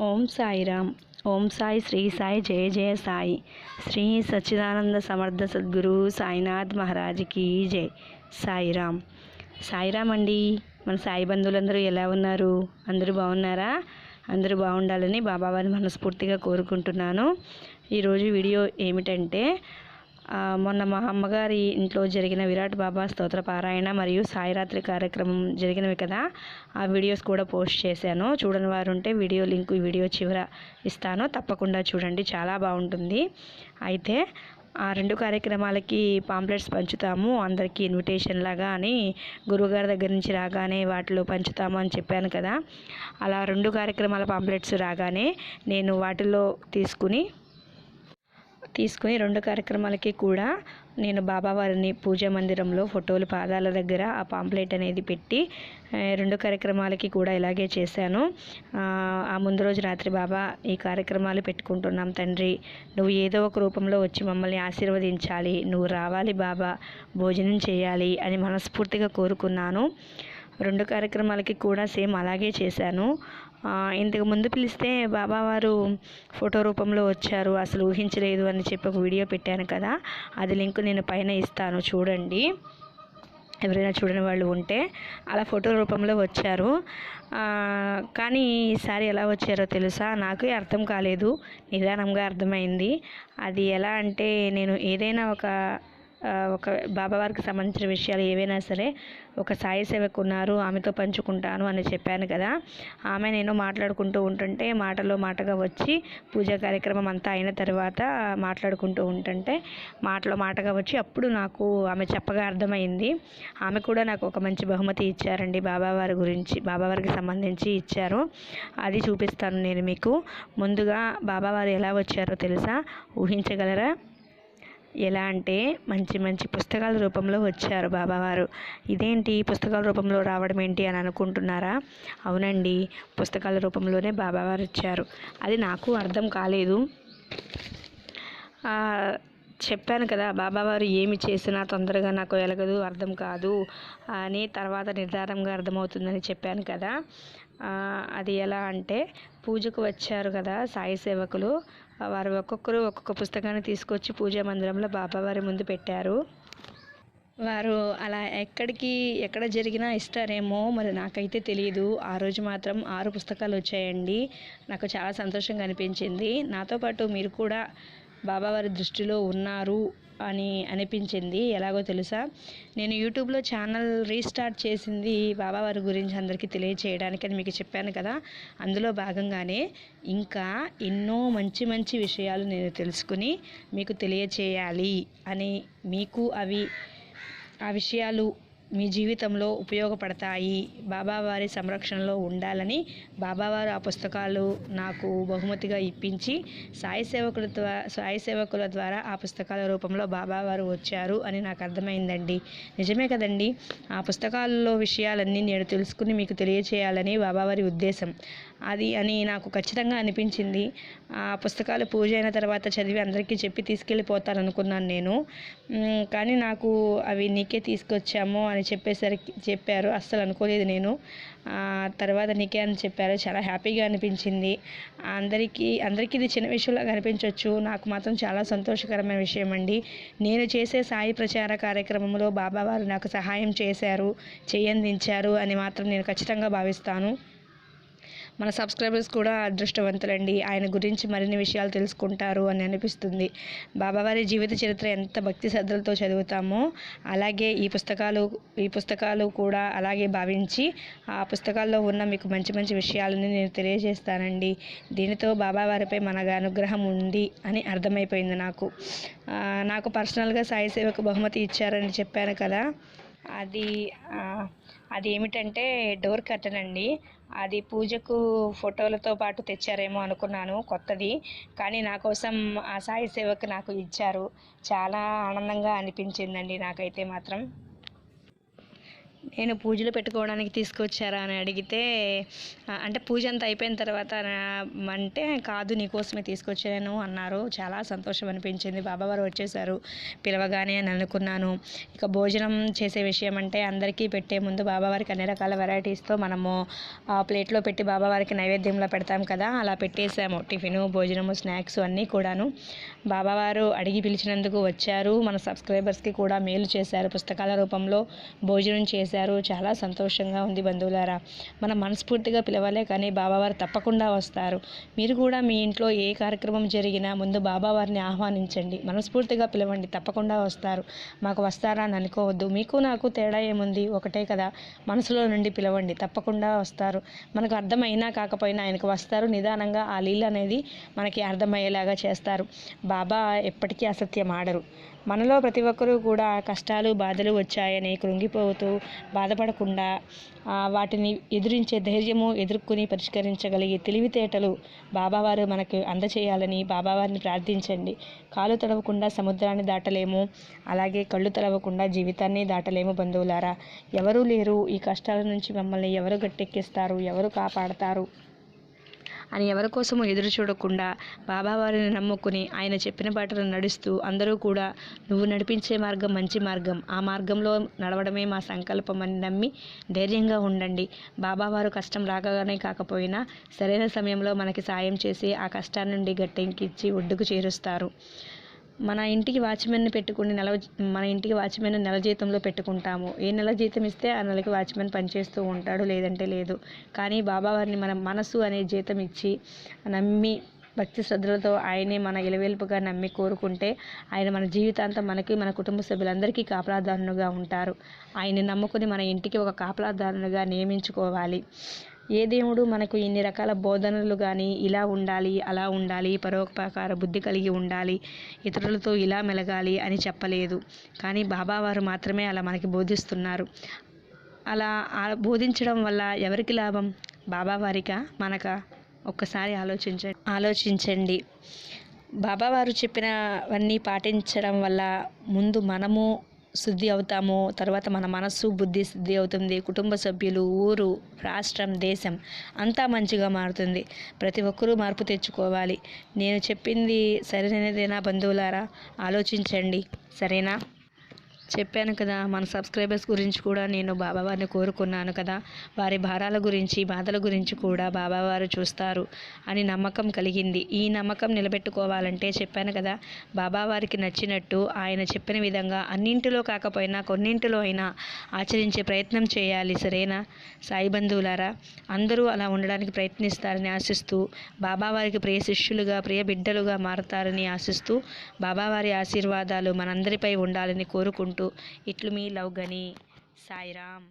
ఓం సాయిరామ్. ఓం సాయి శ్రీ సాయి జయ జయ సాయి. శ్రీ సచ్చిదానంద సమర్థ సద్గురు సాయినాథ్ మహారాజ్కి జై. సాయిరామ్. సాయిరామ్ అండి మన సాయి బంధువులందరూ ఎలా ఉన్నారు? అందరూ బాగున్నారా? అందరూ బాగుండాలని బాబావారిని మనస్ఫూర్తిగా కోరుకుంటున్నాను. ఈరోజు వీడియో ఏమిటంటే మొన్న మా అమ్మగారి ఇంట్లో జరిగిన విరాట్ బాబా స్తోత్ర పారాయణ మరియు సాయిరాత్రి కార్యక్రమం జరిగినవి కదా ఆ వీడియోస్ కూడా పోస్ట్ చేశాను. చూడని వారు ఉంటే వీడియో లింక్ ఈ వీడియో చివర ఇస్తాను. తప్పకుండా చూడండి చాలా బాగుంటుంది. అయితే ఆ రెండు కార్యక్రమాలకి పాంప్లెట్స్ పంచుతాము. అందరికీ ఇన్విటేషన్ లాగా అని గురువుగారి దగ్గర నుంచి రాగానే వాటిలో పంచుతాము అని చెప్పాను కదా. అలా రెండు కార్యక్రమాల పాంప్లెట్స్ రాగానే నేను వాటిలో తీసుకుని తీసుకుని రెండు కార్యక్రమాలకి కూడా నేను బాబావారిని పూజా మందిరంలో ఫోటోలు పాదాల దగ్గర ఆ పాంప్లెట్ అనేది పెట్టి రెండు కార్యక్రమాలకి కూడా ఇలాగే చేశాను. ఆ ముందు రోజు రాత్రి బాబా ఈ కార్యక్రమాలు పెట్టుకుంటున్నాం తండ్రి. నువ్వు ఏదో ఒక రూపంలో వచ్చి మమ్మల్ని ఆశీర్వదించాలి. నువ్వు రావాలి బాబా భోజనం చేయాలి అని మనస్ఫూర్తిగా కోరుకున్నాను. రెండు కార్యక్రమాలకి కూడా సేమ్ అలాగే చేశాను. ఇంతకు ముందు పిలిస్తే బాబావారు ఫోటో రూపంలో వచ్చారు అసలు ఊహించలేదు అని చెప్పి ఒక వీడియో పెట్టాను కదా అది లింక్ నేను పైన ఇస్తాను చూడండి. ఎవరైనా చూడని వాళ్ళు ఉంటే అలా ఫోటో రూపంలో వచ్చారు. కానీ ఈసారి ఎలా వచ్చారో తెలుసా? నాకు అర్థం కాలేదు నిదానంగా అర్థమైంది. అది ఎలా అంటే నేను ఏదైనా ఒక ఒక బాబావారికి సంబంధించిన విషయాలు ఏవైనా సరే ఒక సాయి సేవకు ఉన్నారు ఆమెతో పంచుకుంటాను అని చెప్పాను కదా. ఆమె నేను మాట్లాడుకుంటూ ఉంటుంటే మాటలో మాటగా వచ్చి పూజా కార్యక్రమం అంతా అయిన తర్వాత మాట్లాడుకుంటూ ఉంటుంటే మాటలో మాటగా వచ్చి అప్పుడు నాకు ఆమె చెప్పగా అర్థమైంది. ఆమె కూడా నాకు ఒక మంచి బహుమతి ఇచ్చారండి బాబావారి గురించి బాబావారికి సంబంధించి ఇచ్చారు. అది చూపిస్తాను నేను మీకు. ముందుగా బాబావారు ఎలా వచ్చారో తెలుసా? ఊహించగలరా? ఎలా అంటే మంచి మంచి పుస్తకాల రూపంలో వచ్చారు బాబావారు. ఇదేంటి? పుస్తకాల రూపంలో రావడం ఏంటి అని అనుకుంటున్నారా? అవునండి పుస్తకాల రూపంలోనే బాబావారు వచ్చారు. అది నాకు అర్థం కాలేదు. చెప్పాను కదా బాబావారు ఏమి చేసినా తొందరగా నాకు ఎలగదు అర్థం కాదు అని తర్వాత నిర్ధారంగా అర్థమవుతుందని చెప్పాను కదా. అది ఎలా అంటే పూజకు వచ్చారు కదా సాయి సేవకులు. వారు ఒక్కొక్కరు ఒక్కొక్క పుస్తకాన్ని తీసుకొచ్చి పూజా మందిరంలో బాబావారి ముందు పెట్టారు. వారు అలా ఎక్కడికి ఎక్కడ జరిగినా ఇస్తారేమో మరి నాకైతే తెలియదు ఆ రోజు మాత్రం ఆరు పుస్తకాలు వచ్చాయండి. నాకు చాలా సంతోషంగా అనిపించింది. నాతో పాటు మీరు కూడా బాబావారి దృష్టిలో ఉన్నారు అని అనిపించింది ఎలాగో తెలుసా? నేను యూట్యూబ్లో ఛానల్ రీస్టార్ట్ చేసింది బాబావారి గురించి అందరికీ తెలియచేయడానికి అని మీకు చెప్పాను కదా. అందులో భాగంగానే ఇంకా ఎన్నో మంచి మంచి విషయాలు నేను తెలుసుకుని మీకు తెలియచేయాలి అని మీకు అవి ఆ విషయాలు మీ జీవితంలో ఉపయోగపడతాయి. బాబావారి సంరక్షణలో ఉండాలని బాబావారు ఆ పుస్తకాలు నాకు బహుమతిగా ఇప్పించి సాయి సేవకుల ద్వారా సాయి సేవకుల ద్వారా ఆ పుస్తకాల రూపంలో బాబావారు వచ్చారు అని నాకు అర్థమైందండి. నిజమే కదండి. ఆ పుస్తకాల్లో విషయాలన్నీ నేను తెలుసుకుని మీకు తెలియచేయాలని బాబావారి ఉద్దేశం. అది అని నాకు ఖచ్చితంగా అనిపించింది. ఆ పుస్తకాలు పూజ అయిన తర్వాత చదివి అందరికీ చెప్పి తీసుకెళ్ళిపోతాను అనుకున్నాను నేను కానీ నాకు అవి నీకే తీసుకొచ్చాము అని చెప్పేసరికి చెప్పారు. అస్సలు అనుకోలేదు నేను. తర్వాత నీకే అని చెప్పారు. చాలా హ్యాపీగా అనిపించింది. అందరికీ అందరికీ ఇది చిన్న విషయంలాగా అనిపించవచ్చు నాకు మాత్రం చాలా సంతోషకరమైన విషయం అండి. నేను చేసే సాయి ప్రచార కార్యక్రమంలో బాబావారు నాకు సహాయం చేశారు చేయందించారు అని మాత్రం నేను ఖచ్చితంగా భావిస్తాను. మన సబ్స్క్రైబర్స్ కూడా అదృష్టవంతులండి. ఆయన గురించి మరిన్ని విషయాలు తెలుసుకుంటారు అని అనిపిస్తుంది. బాబావారి జీవిత చరిత్ర ఎంత భక్తి శ్రద్ధలతో చదువుతామో అలాగే ఈ పుస్తకాలు ఈ పుస్తకాలు కూడా అలాగే భావించి ఆ పుస్తకాల్లో ఉన్న మీకు మంచి మంచి విషయాలని నేను తెలియజేస్తానండి. దీనితో బాబావారిపై మన అనుగ్రహం ఉంది అని అర్థమైపోయింది నాకు. నాకు పర్సనల్గా సాయి సేవకు బహుమతి ఇచ్చారని చెప్పాను కదా. అది అది ఏమిటంటే డోర్ కర్టన్ అండి. అది పూజకు ఫోటోలతో పాటు తెచ్చారేమో అనుకున్నాను కొత్తది. కానీ నా కోసం ఆ సాయి సేవకు నాకు ఇచ్చారు. చాలా ఆనందంగా అనిపించిందండి నాకైతే మాత్రం. నేను పూజలు పెట్టుకోవడానికి తీసుకొచ్చారా అని అడిగితే అంటే పూజ అంతా అయిపోయిన తర్వాత అంటే కాదు నీకోసమే తీసుకొచ్చాను అన్నారు. చాలా సంతోషం అనిపించింది. బాబావారు వచ్చేసారు. పిలవగానే అని అనుకున్నాను. ఇక భోజనం చేసే విషయం అంటే అందరికీ పెట్టే ముందు బాబావారికి అన్ని రకాల వెరైటీస్తో మనము ఆ ప్లేట్లో పెట్టి బాబావారికి నైవేద్యంలో పెడతాం కదా అలా పెట్టేసాము టిఫిను భోజనము స్నాక్స్ అన్నీ కూడాను. బాబావారు అడిగి పిలిచినందుకు వచ్చారు. మన సబ్స్క్రైబర్స్కి కూడా మేలు చేశారు. పుస్తకాల రూపంలో భోజనం చేశారు. చాలా సంతోషంగా ఉంది బంధువులారా. మనం మనస్ఫూర్తిగా పిలవాలే కానీ బాబావారు తప్పకుండా వస్తారు. మీరు కూడా మీ ఇంట్లో ఏ కార్యక్రమం జరిగినా ముందు బాబావారిని ఆహ్వానించండి. మనస్ఫూర్తిగా పిలవండి. తప్పకుండా వస్తారు. మాకు వస్తారా అని అనుకోవద్దు. మీకు నాకు తేడా ఏముంది? ఒకటే కదా. మనసులో నుండి పిలవండి. తప్పకుండా వస్తారు. మనకు అర్థమైనా కాకపోయినా ఆయనకు వస్తారు. నిదానంగా ఆ లీల అనేది మనకి అర్థమయ్యేలాగా చేస్తారు. బాబా ఎప్పటికీ అసత్యం ఆడరు. మనలో ప్రతి ఒక్కరూ కూడా కష్టాలు బాధలు వచ్చాయని కృంగిపోతూ బాధపడకుండా వాటిని ఎదిరించే ధైర్యము ఎదుర్కొని పరిష్కరించగలిగే తెలివితేటలు బాబావారు మనకు అందచేయాలని బాబావారిని ప్రార్థించండి. కాలు తడవకుండా సముద్రాన్ని దాటలేము అలాగే కళ్ళు తడవకుండా జీవితాన్ని దాటలేము బంధువులారా. ఎవరూ లేరు ఈ కష్టాల నుంచి మమ్మల్ని ఎవరు గట్టెక్కిస్తారు ఎవరు కాపాడతారు? అని ఎవరికోసమో ఎదురు చూడకుండా బాబావారిని నమ్ముకుని ఆయన చెప్పిన బాటలో నడుస్తూ అందరూ కూడా నువ్వు నడిపించే మార్గం మంచి మార్గం. ఆ మార్గంలో నడవడమే మా సంకల్పం అని నమ్మి ధైర్యంగా ఉండండి. బాబావారు కష్టం రాగానే కాకపోయినా సరైన సమయంలో మనకి సాయం చేసి ఆ కష్టాన్ని నుండి గట్టెంకిచ్చి ఒడ్డుకు చేరుస్తారు. మన ఇంటికి వాచ్మెన్ని పెట్టుకుని నెల మన ఇంటికి వాచ్మెన్ నెల జీతంలో పెట్టుకుంటాము. ఏ నెల జీతం ఇస్తే ఆ నెలకి వాచ్మెన్ పనిచేస్తూ ఉంటాడు లేదంటే లేదు. కానీ బాబావారిని మన మనసు అనే జీతం ఇచ్చి నమ్మి భక్తి శ్రద్ధలతో ఆయనే మన ఇలవేల్పుగా నమ్మి కోరుకుంటే ఆయన మన జీవితాంతం మనకి మన కుటుంబ సభ్యులందరికీ కాపలాదారునుగా ఉంటారు. ఆయన్ని నమ్ముకుని మన ఇంటికి ఒక కాపలాదారునిగా నియమించుకోవాలి. ఏ దేవుడు మనకు ఇన్ని రకాల బోధనలు కానీ ఇలా ఉండాలి అలా ఉండాలి పరోపకార బుద్ధి కలిగి ఉండాలి ఇతరులతో ఇలా మెలగాలి అని చెప్పలేదు. కానీ బాబావారు మాత్రమే అలా మనకి బోధిస్తున్నారు. అలా ఆ- బోధించడం వల్ల ఎవరికి లాభం? బాబావారికా మనక? ఒక్కసారి ఆలోచించండి. ఆలోచించండి బాబావారు చెప్పినవన్నీ పాటించడం వల్ల ముందు మనము శుద్ధి అవుతాము తర్వాత మన మనస్సు బుద్ధి శుద్ధి అవుతుంది. కుటుంబ సభ్యులు ఊరు రాష్ట్రం దేశం అంతా మంచిగా మారుతుంది. ప్రతి ఒక్కరూ మార్పు తెచ్చుకోవాలి. నేను చెప్పింది సరైనదేనా బంధువులారా? ఆలోచించండి. సరేనా? చెప్పాను కదా మన సబ్స్క్రైబర్స్ గురించి కూడా నేను బాబావారిని కోరుకున్నాను కదా. వారి భారాల గురించి బాధల గురించి కూడా బాబావారు చూస్తారు అని నమ్మకం కలిగింది. ఈ నమ్మకం నిలబెట్టుకోవాలంటే చెప్పాను కదా బాబావారికి నచ్చినట్టు ఆయన చెప్పిన విధంగా అన్నింటిలో కాకపోయినా కొన్నింటిలో అయినా ఆచరించే ప్రయత్నం చేయాలి. సరేనా? సాయి బంధువులారా అందరూ అలా ఉండడానికి ప్రయత్నిస్తారని ఆశిస్తూ బాబావారికి ప్రియ శిష్యులుగా ప్రియ బిడ్డలుగా మారతారని ఆశిస్తూ బాబావారి ఆశీర్వాదాలు మనందరిపై ఉండాలని కోరుకుంటూ ఇట్లు మీ లవ్ గని సాయిరామ్.